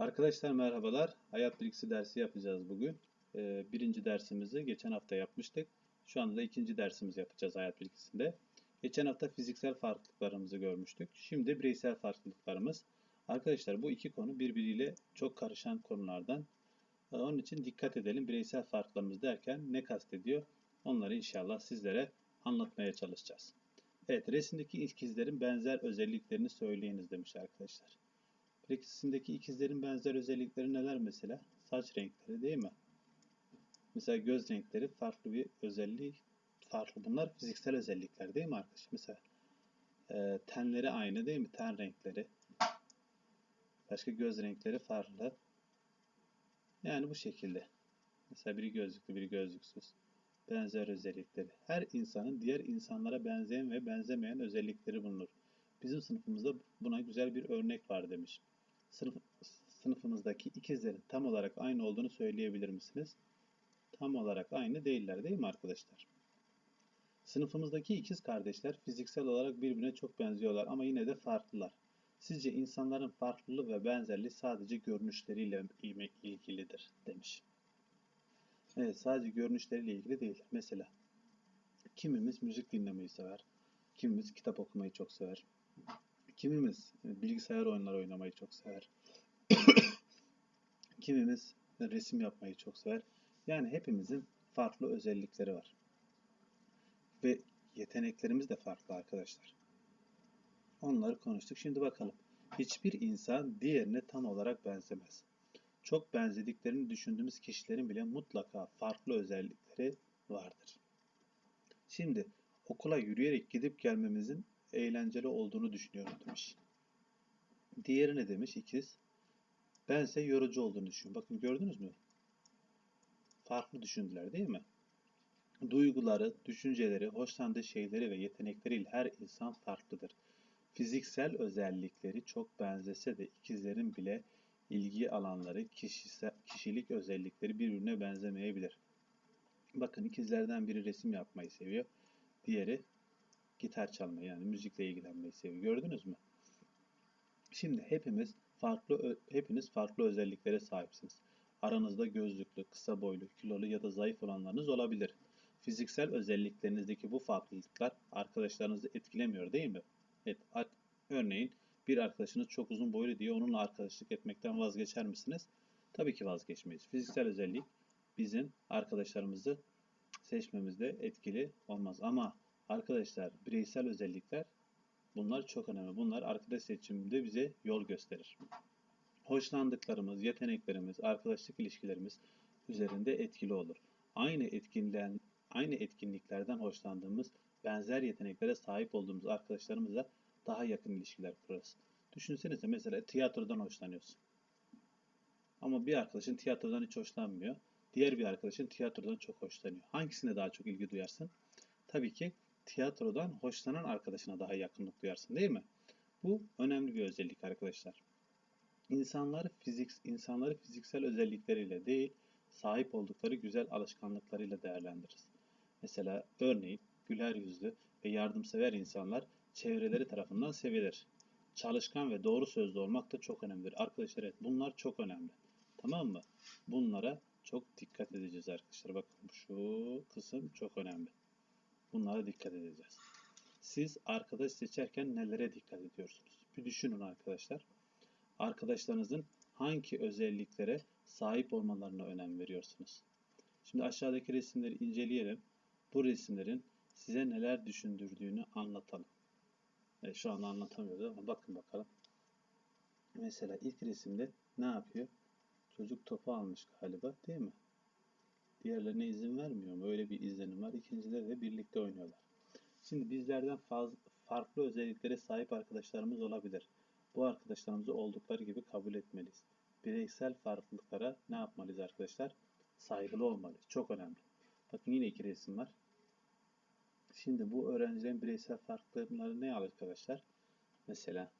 Arkadaşlar merhabalar. Hayat bilgisi dersi yapacağız bugün. Ee, birinci dersimizi geçen hafta yapmıştık. Şu anda da ikinci dersimizi yapacağız hayat bilgisinde. Geçen hafta fiziksel farklılıklarımızı görmüştük. Şimdi bireysel farklılıklarımız. Arkadaşlar bu iki konu birbiriyle çok karışan konulardan. Ee, Onun için dikkat edelim. Bireysel farklılığımız derken ne kastediyor? Onları inşallah sizlere anlatmaya çalışacağız. Evet, resimdeki ikizlerin benzer özelliklerini söyleyiniz demiş arkadaşlar. Resimdeki ikizlerin benzer özellikleri neler mesela? Saç renkleri değil mi? Mesela göz renkleri farklı bir özelliği farklı. Bunlar fiziksel özellikler değil mi arkadaşlar? Mesela e, tenleri aynı değil mi? Ten renkleri. Başka göz renkleri farklı. Yani bu şekilde. Mesela biri gözlüklü, biri gözlüksüz. Benzer özellikleri. Her insanın diğer insanlara benzeyen ve benzemeyen özellikleri bulunur. Bizim sınıfımızda buna güzel bir örnek var demiş. Sınıf, sınıfımızdaki ikizlerin tam olarak aynı olduğunu söyleyebilir misiniz? Tam olarak aynı değiller değil mi arkadaşlar? Sınıfımızdaki ikiz kardeşler fiziksel olarak birbirine çok benziyorlar ama yine de farklılar. Sizce insanların farklılığı ve benzerliği sadece görünüşleriyle ilgilidir demiş. Evet sadece görünüşleriyle ilgili değil. Mesela kimimiz müzik dinlemeyi sever, kimimiz kitap okumayı çok sever, kimimiz bilgisayar oyunları oynamayı çok sever, kimimiz resim yapmayı çok sever. Yani hepimizin farklı özellikleri var. Ve yeteneklerimiz de farklı arkadaşlar. Onları konuştuk. Şimdi bakalım. Hiçbir insan diğerine tam olarak benzemez. Çok benzediklerini düşündüğümüz kişilerin bile mutlaka farklı özellikleri vardır. Şimdi okula yürüyerek gidip gelmemizin eğlenceli olduğunu düşünüyorum demiş. Diğeri ne demiş ikiz? Bense yorucu olduğunu düşünüyorum. Bakın gördünüz mü? Farklı düşündüler değil mi? Duyguları, düşünceleri, hoşlandığı şeyleri ve yetenekleriyle her insan farklıdır. Fiziksel özellikleri çok benzese de ikizlerin bile ilgi alanları, kişilik özellikleri birbirine benzemeyebilir. Bakın ikizlerden biri resim yapmayı seviyor. Diğeri gitar çalmayı yani müzikle ilgilenmeyi seviyor. Gördünüz mü? Şimdi hepimiz farklı hepiniz farklı özelliklere sahipsiniz. Aranızda gözlüklü, kısa boylu, kilolu ya da zayıf olanlarınız olabilir. Fiziksel özelliklerinizdeki bu farklılıklar arkadaşlarınızı etkilemiyor değil mi? Evet, örneğin bir arkadaşınız çok uzun boylu diye onunla arkadaşlık etmekten vazgeçer misiniz? Tabii ki vazgeçmeyiz. Fiziksel özellik bizim arkadaşlarımızı seçmemizde etkili olmaz. Ama arkadaşlar bireysel özellikler bunlar çok önemli. Bunlar arkadaş seçiminde bize yol gösterir. Hoşlandıklarımız, yeteneklerimiz, arkadaşlık ilişkilerimiz üzerinde etkili olur. Aynı etkinlen, aynı etkinliklerden hoşlandığımız, benzer yeteneklere sahip olduğumuz arkadaşlarımızla daha yakın ilişkiler kurarız. Düşünsenize mesela tiyatrodan hoşlanıyorsun. Ama bir arkadaşın tiyatrodan hiç hoşlanmıyor. Diğer bir arkadaşın tiyatrodan çok hoşlanıyor. Hangisine daha çok ilgi duyarsın? Tabii ki tiyatrodan hoşlanan arkadaşına daha yakınlık duyarsın değil mi? Bu önemli bir özellik arkadaşlar. İnsanlar fizik insanları fiziksel özellikleriyle değil, sahip oldukları güzel alışkanlıklarıyla değerlendiririz. Mesela örneğin güler yüzlü ve yardımsever insanlar çevreleri tarafından sevilir. Çalışkan ve doğru sözlü olmak da çok önemlidir. Arkadaşlar evet bunlar çok önemli. Tamam mı? Bunlara çok dikkat edeceğiz arkadaşlar. Bakın şu kısım çok önemli. Bunlara dikkat edeceğiz. Siz arkadaş seçerken nelere dikkat ediyorsunuz? Bir düşünün arkadaşlar. Arkadaşlarınızın hangi özelliklere sahip olmalarına önem veriyorsunuz? Şimdi aşağıdaki resimleri inceleyelim. Bu resimlerin size neler düşündürdüğünü anlatalım. Evet, şu anda anlatamıyoruz ama bakın bakalım. Mesela ilk resimde ne yapıyor? Çocuk topu almış galiba değil mi? Diğerlerine izin vermiyor mu? Öyle bir izlenim var. İkincileri de birlikte oynuyorlar. Şimdi bizlerden fazla, farklı özelliklere sahip arkadaşlarımız olabilir. Bu arkadaşlarımızı oldukları gibi kabul etmeliyiz. Bireysel farklılıklara ne yapmalıyız arkadaşlar? Saygılı olmalıyız. Çok önemli. Bakın yine iki resim var. Şimdi bu öğrencilerin bireysel farklılıkları ne arkadaşlar? Mesela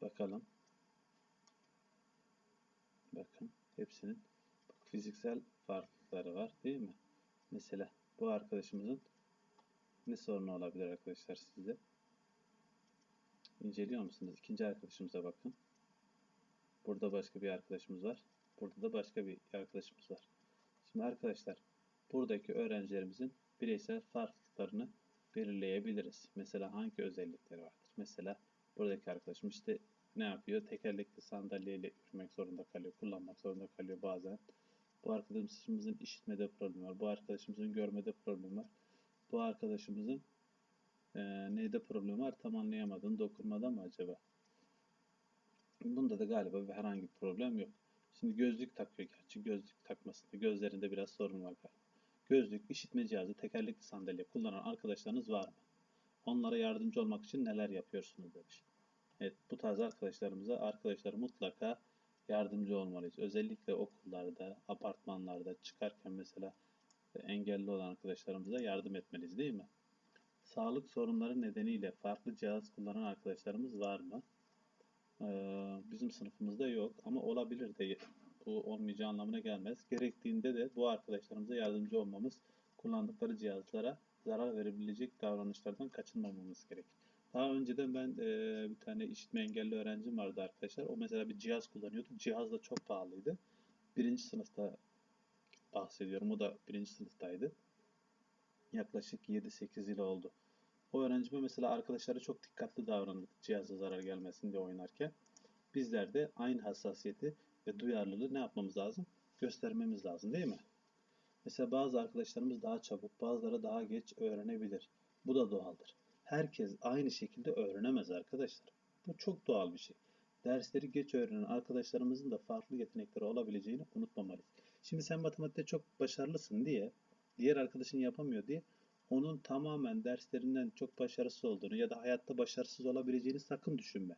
bakalım. Bakın hepsinin fiziksel farklılıkları var değil mi? Mesela bu arkadaşımızın ne sorunu olabilir arkadaşlar sizde? İnceliyor musunuz? İkinci arkadaşımıza bakın. Burada başka bir arkadaşımız var. Burada da başka bir arkadaşımız var. Şimdi arkadaşlar buradaki öğrencilerimizin bireysel farklılıklarını belirleyebiliriz. Mesela hangi özellikleri vardır? Mesela buradaki arkadaşım işte ne yapıyor? Tekerlekli sandalyeyle yürümek zorunda kalıyor, kullanmak zorunda kalıyor bazen. Bu arkadaşımızın işitmede problemi var. Bu arkadaşımızın görmede problemi var. Bu arkadaşımızın eee neyde problemi var tam anlayamadım. Dokunmada mı acaba? Bunda da galiba bir herhangi bir problem yok. Şimdi gözlük takıyor gerçi. Gözlük takmasında gözlerinde biraz sorun var galiba. Gözlük, işitme cihazı, tekerlekli sandalye kullanan arkadaşlarınız var mı? Onlara yardımcı olmak için neler yapıyorsunuz demiş. Evet bu tarz arkadaşlarımıza arkadaşlar mutlaka yardımcı olmalıyız. Özellikle okullarda, apartmanlarda çıkarken mesela engelli olan arkadaşlarımıza yardım etmeliyiz değil mi? Sağlık sorunları nedeniyle farklı cihaz kullanan arkadaşlarımız var mı? Ee, bizim sınıfımızda yok ama olabilir de bu olmayacağı anlamına gelmez. Gerektiğinde de bu arkadaşlarımıza yardımcı olmamız, kullandıkları cihazlara zarar verebilecek davranışlardan kaçınmamamız gerekir. Daha önceden ben e, bir tane işitme engelli öğrencim vardı arkadaşlar. O mesela bir cihaz kullanıyordu. Cihaz da çok pahalıydı. Birinci sınıfta bahsediyorum. O da birinci sınıftaydı. Yaklaşık 7-8 yıl oldu. O öğrencime mesela arkadaşları çok dikkatli davranırdı cihaza zarar gelmesin diye oynarken. Bizler de aynı hassasiyeti ve duyarlılığı ne yapmamız lazım? Göstermemiz lazım değil mi? Mesela bazı arkadaşlarımız daha çabuk, bazıları daha geç öğrenebilir. Bu da doğaldır. Herkes aynı şekilde öğrenemez arkadaşlar. Bu çok doğal bir şey. Dersleri geç öğrenen arkadaşlarımızın da farklı yetenekleri olabileceğini unutmamalıyız. Şimdi sen matematikte çok başarılısın diye, diğer arkadaşın yapamıyor diye onun tamamen derslerinden çok başarısız olduğunu ya da hayatta başarısız olabileceğini sakın düşünme.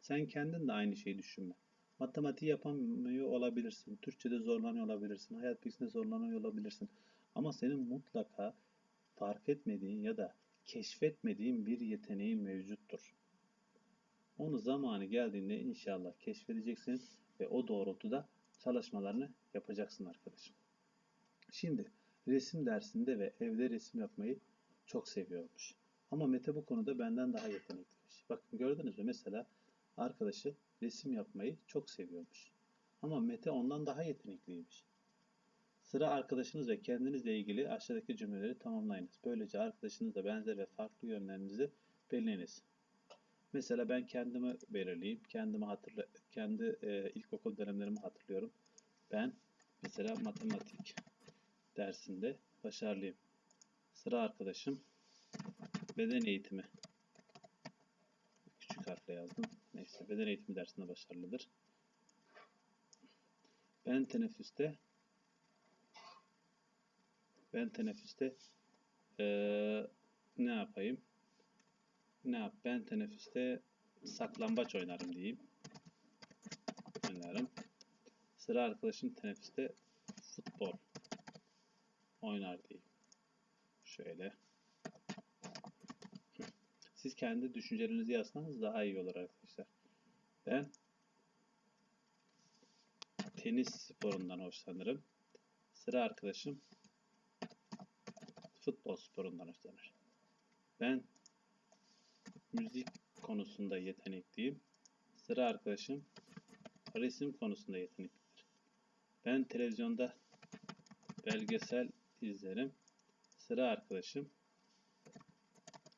Sen kendin de aynı şeyi düşünme. Matematiği yapamıyor olabilirsin, Türkçe'de zorlanıyor olabilirsin, hayat bilgisinde zorlanıyor olabilirsin. Ama senin mutlaka fark etmediğin ya da keşfetmediğin bir yeteneğin mevcuttur. Onu zamanı geldiğinde inşallah keşfedeceksin ve o doğrultuda çalışmalarını yapacaksın arkadaşım. Şimdi resim dersinde ve evde resim yapmayı çok seviyormuş. Ama Mete bu konuda benden daha yetenekliymiş. Bakın gördünüz mü mesela arkadaşı resim yapmayı çok seviyormuş. Ama Mete ondan daha yetenekliymiş. Sıra arkadaşınız ve kendinizle ilgili aşağıdaki cümleleri tamamlayınız. Böylece arkadaşınızla benzer ve farklı yönlerinizi belirleyiniz. Mesela ben kendimi belirleyeyim. Kendimi hatırla kendi e, ilkokul dönemlerimi hatırlıyorum. Ben mesela matematik dersinde başarılıyım. Sıra arkadaşım beden eğitimi. Küçük harfle yazdım. Neyse beden eğitimi dersinde başarılıdır. Ben teneffüste ben teneffüste ee, ne yapayım? Ne yap? Ben teneffüste saklambaç oynarım diyeyim. Oynarım. Sıra arkadaşım teneffüste futbol oynar diyeyim. Şöyle. Siz kendi düşüncelerinizi yazsanız daha iyi olur arkadaşlar. Ben tenis sporundan hoşlanırım. Sıra arkadaşım futbol sporundan hoşlanır. Ben müzik konusunda yetenekliyim. Sıra arkadaşım resim konusunda yeteneklidir. Ben televizyonda belgesel izlerim. Sıra arkadaşım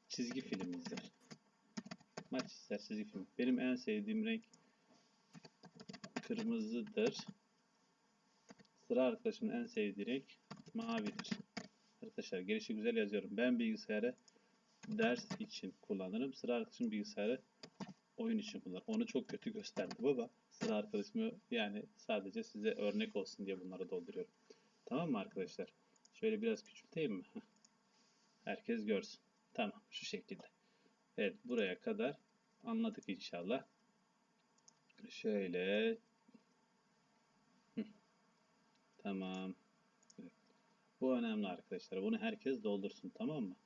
çizgi film izler. Maç izler, çizgi film. Benim en sevdiğim renk kırmızıdır. Sıra arkadaşımın en sevdiği renk mavidir. Arkadaşlar gelişi güzel yazıyorum. Ben bilgisayarı ders için kullanırım. Sıra arkadaşım bilgisayarı oyun için kullanır. Onu çok kötü gösterdi baba. Sıra arkadaşımı yani sadece size örnek olsun diye bunları dolduruyorum. Tamam mı arkadaşlar? Şöyle biraz küçülteyim mi? Herkes görsün. Tamam şu şekilde. Evet buraya kadar anladık inşallah. Şöyle. Tamam. Bu önemli arkadaşlar. Bunu herkes doldursun tamam mı?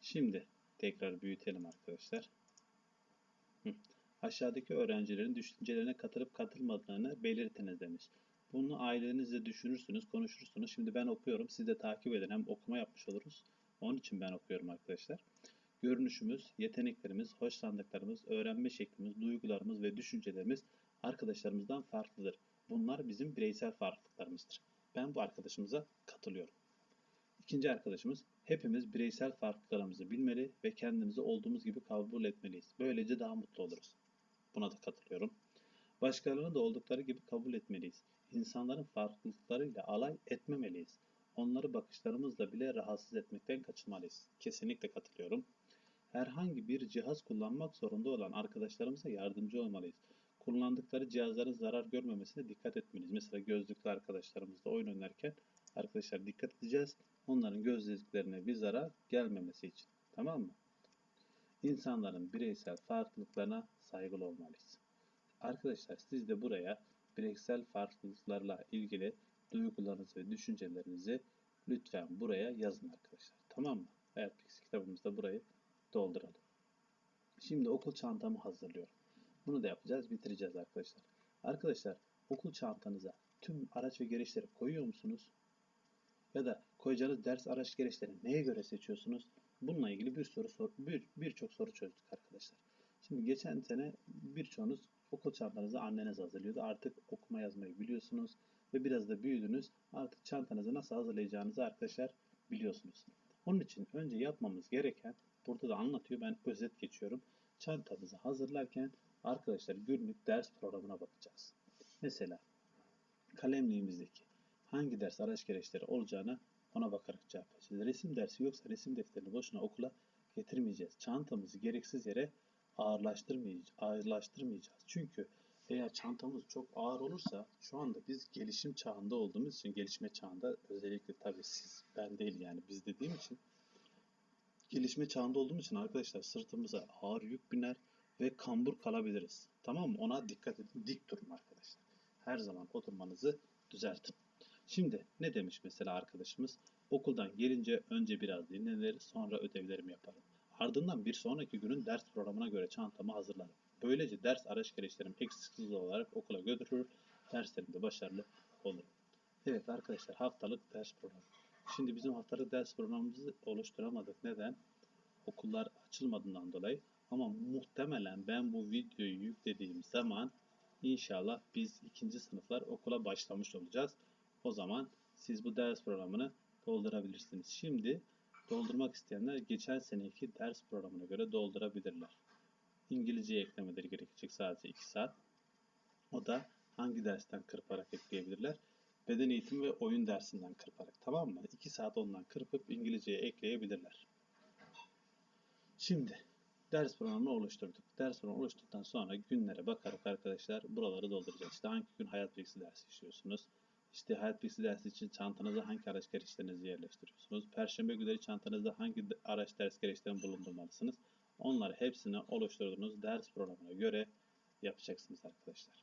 Şimdi tekrar büyütelim arkadaşlar. Aşağıdaki öğrencilerin düşüncelerine katılıp katılmadığını belirtiniz demiş. Bunu ailelerinizle düşünürsünüz, konuşursunuz. Şimdi ben okuyorum. Siz de takip edin. Hem okuma yapmış oluruz. Onun için ben okuyorum arkadaşlar. Görünüşümüz, yeteneklerimiz, hoşlandıklarımız, öğrenme şeklimiz, duygularımız ve düşüncelerimiz arkadaşlarımızdan farklıdır. Bunlar bizim bireysel farklılıklarımızdır. Ben bu arkadaşımıza katılıyorum. İkinci arkadaşımız hepimiz bireysel farklılıklarımızı bilmeli ve kendimizi olduğumuz gibi kabul etmeliyiz. Böylece daha mutlu oluruz. Buna da katılıyorum. Başkalarını da oldukları gibi kabul etmeliyiz. İnsanların farklılıklarıyla alay etmemeliyiz. Onları bakışlarımızla bile rahatsız etmekten kaçınmalıyız. Kesinlikle katılıyorum. Herhangi bir cihaz kullanmak zorunda olan arkadaşlarımıza yardımcı olmalıyız. Kullandıkları cihazların zarar görmemesine dikkat etmeliyiz. Mesela gözlüklü arkadaşlarımızla oyun oynarken arkadaşlar dikkat edeceğiz. Onların gözlüklerine bir zarar gelmemesi için. Tamam mı? İnsanların bireysel farklılıklarına saygılı olmalıyız. Arkadaşlar siz de buraya bireysel farklılıklarla ilgili duygularınızı ve düşüncelerinizi lütfen buraya yazın arkadaşlar. Tamam mı? Hayatpix kitabımızda burayı dolduralım. Şimdi okul çantamı hazırlıyorum. Bunu da yapacağız, bitireceğiz arkadaşlar. Arkadaşlar okul çantanıza tüm araç ve gereçleri koyuyor musunuz? Ya da koyacağınız ders araç gereçlerini neye göre seçiyorsunuz? Bununla ilgili bir soru sor, bir birçok soru çözdük arkadaşlar. Şimdi geçen sene birçoğunuz okul çantanızı anneniz hazırlıyordu. Artık okuma yazmayı biliyorsunuz ve biraz da büyüdünüz. Artık çantanızı nasıl hazırlayacağınızı arkadaşlar biliyorsunuz. Onun için önce yapmamız gereken burada da anlatıyor. Ben özet geçiyorum. Çantamızı hazırlarken arkadaşlar günlük ders programına bakacağız. Mesela kalemliğimizdeki hangi ders araç gereçleri olacağını ona bakarak cevaplayacağız. Resim dersi yoksa resim defterini boşuna okula getirmeyeceğiz. Çantamızı gereksiz yere ağırlaştırmayacağız. ağırlaştırmayacağız. Çünkü eğer çantamız çok ağır olursa şu anda biz gelişim çağında olduğumuz için gelişme çağında özellikle tabii siz ben değil yani biz dediğim için gelişme çağında olduğumuz için arkadaşlar sırtımıza ağır yük biner ve kambur kalabiliriz. Tamam mı? Ona dikkat edin. Dik durun arkadaşlar. Her zaman oturmanızı düzeltin. Şimdi ne demiş mesela arkadaşımız? Okuldan gelince önce biraz dinlenir, sonra ödevlerimi yaparım. Ardından bir sonraki günün ders programına göre çantamı hazırlarım. Böylece ders araç gereçlerimi eksiksiz olarak okula götürür, derslerimde başarılı olurum. Evet arkadaşlar haftalık ders programı. Şimdi bizim haftalık ders programımızı oluşturamadık. Neden? Okullar açılmadığından dolayı. Ama muhtemelen ben bu videoyu yüklediğim zaman inşallah biz ikinci sınıflar okula başlamış olacağız. O zaman siz bu ders programını doldurabilirsiniz. Şimdi doldurmak isteyenler geçen seneki ders programına göre doldurabilirler. İngilizce eklemeleri gerekecek sadece 2 saat. O da hangi dersten kırparak ekleyebilirler? Beden eğitimi ve oyun dersinden kırparak. Tamam mı? 2 saat ondan kırpıp İngilizceye ekleyebilirler. Şimdi ders programını oluşturduk. Ders programı oluşturduktan sonra günlere bakarak arkadaşlar buraları dolduracağız. İşte hangi gün hayat bilgisi dersi işliyorsunuz? İşte hayat bilgisi dersi için çantanıza hangi araç gereçlerinizi yerleştiriyorsunuz? Perşembe günleri çantanızda hangi araç ders gereçlerini bulundurmalısınız? Onları hepsini oluşturduğunuz ders programına göre yapacaksınız arkadaşlar.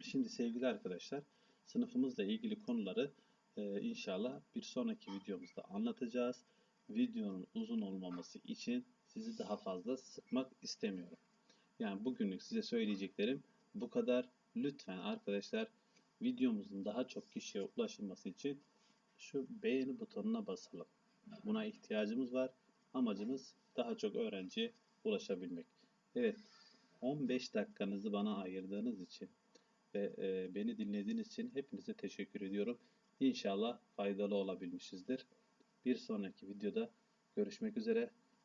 Şimdi sevgili arkadaşlar sınıfımızla ilgili konuları e, inşallah bir sonraki videomuzda anlatacağız. Videonun uzun olmaması için sizi daha fazla sıkmak istemiyorum. Yani bugünlük size söyleyeceklerim bu kadar. Lütfen arkadaşlar videomuzun daha çok kişiye ulaşılması için şu beğeni butonuna basalım. Buna ihtiyacımız var. Amacımız daha çok öğrenciye ulaşabilmek. Evet 15 dakikanızı bana ayırdığınız için ve e, beni dinlediğiniz için hepinize teşekkür ediyorum. İnşallah faydalı olabilmişizdir. Bir sonraki videoda görüşmek üzere.